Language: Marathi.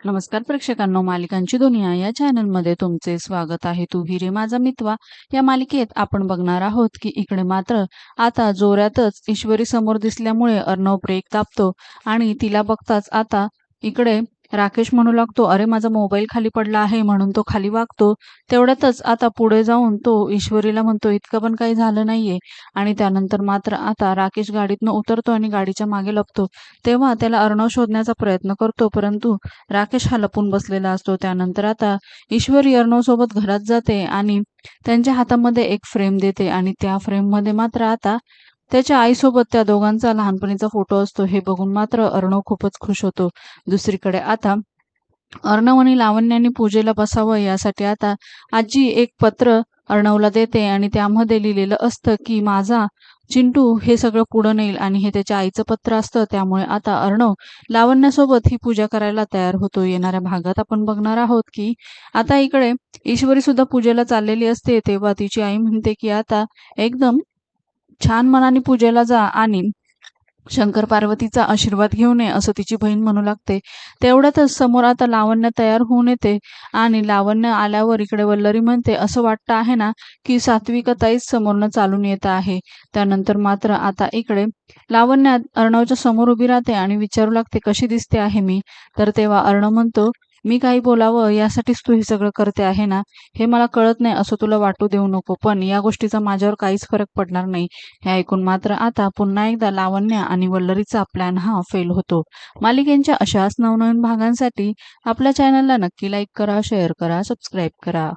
नमस्कार प्रेक्षकांनो मालिकांची दुनिया या चॅनलमध्ये तुमचे स्वागत आहे. तू हिरे माझा मितवा. या मालिकेत आपण बघणार आहोत की इकडे मात्र आता जोरातच ईश्वरी समोर दिसल्यामुळे अर्णव ब्रेक दाबतो आणि तिला बघताच आता इकडे राकेश म्हणू लागतो अरे माझा मोबाईल खाली पडला आहे म्हणून तो खाली वागतो. तेवढ्यातच आता पुढे जाऊन तो ईश्वरीला म्हणतो इतकं पण काही झालं नाहीये. आणि त्यानंतर मात्र आता राकेश गाडीतनं उतरतो आणि गाडीच्या मागे लपतो. तेव्हा त्याला अर्णव शोधण्याचा प्रयत्न करतो परंतु राकेश हा लपून बसलेला असतो. त्यानंतर आता ईश्वरी अर्णव सोबत घरात जाते आणि त्यांच्या हातामध्ये एक फ्रेम देते आणि त्या फ्रेममध्ये मात्र आता त्याच्या आईसोबत त्या दोघांचा लहानपणीचा फोटो असतो हे बघून मात्र अर्णव खूपच खुश होतो. दुसरीकडे आता अर्णव आणि लावण्याने पूजेला बसावं यासाठी आता आजी एक पत्र अर्णवला देते आणि त्यामध्ये लिहिलेलं असतं की माझा चिंटू हे सगळं पुढं नेईल आणि हे त्याच्या आईचं पत्र असतं. त्यामुळे आता अर्णव लावण्यासोबत ही पूजा करायला तयार होतो. येणाऱ्या भागात आपण बघणार आहोत की आता इकडे ईश्वरी सुद्धा पूजेला चाललेली असते. तेव्हा तिची आई म्हणते की आता एकदम छान मनाने पूजेला जा आणि शंकर पार्वतीचा आशीर्वाद घेऊन ये असं तिची बहीण म्हणू लागते. तेवढ्यातच समोर आता लावण्य तयार होऊन येते आणि लावण्य आल्यावर इकडे वल्लरी म्हणते असं वाटतं आहे ना की सात्विकताईच समोरनं चालून येत आहे. त्यानंतर मात्र आता इकडे लावण्य अर्णवच्या समोर उभी राहते आणि विचारू लागते कशी दिसते आहे मी? तर तेव्हा अर्णव म्हणतो मी काही बोलावं यासाठीच तू हे सगळं करते आहे ना? हे मला कळत नाही असं तुला वाटू देऊ नको. पण या गोष्टीचा माझ्यावर काहीच फरक पडणार नाही. हे ऐकून मात्र आता पुन्हा एकदा लावण्य आणि वल्लरीचा प्लॅन हा फेल होतो. मालिकेंच्या अशाच नवनवीन भागांसाठी आपल्या चॅनलला नक्की लाईक करा शेअर करा सबस्क्राईब करा.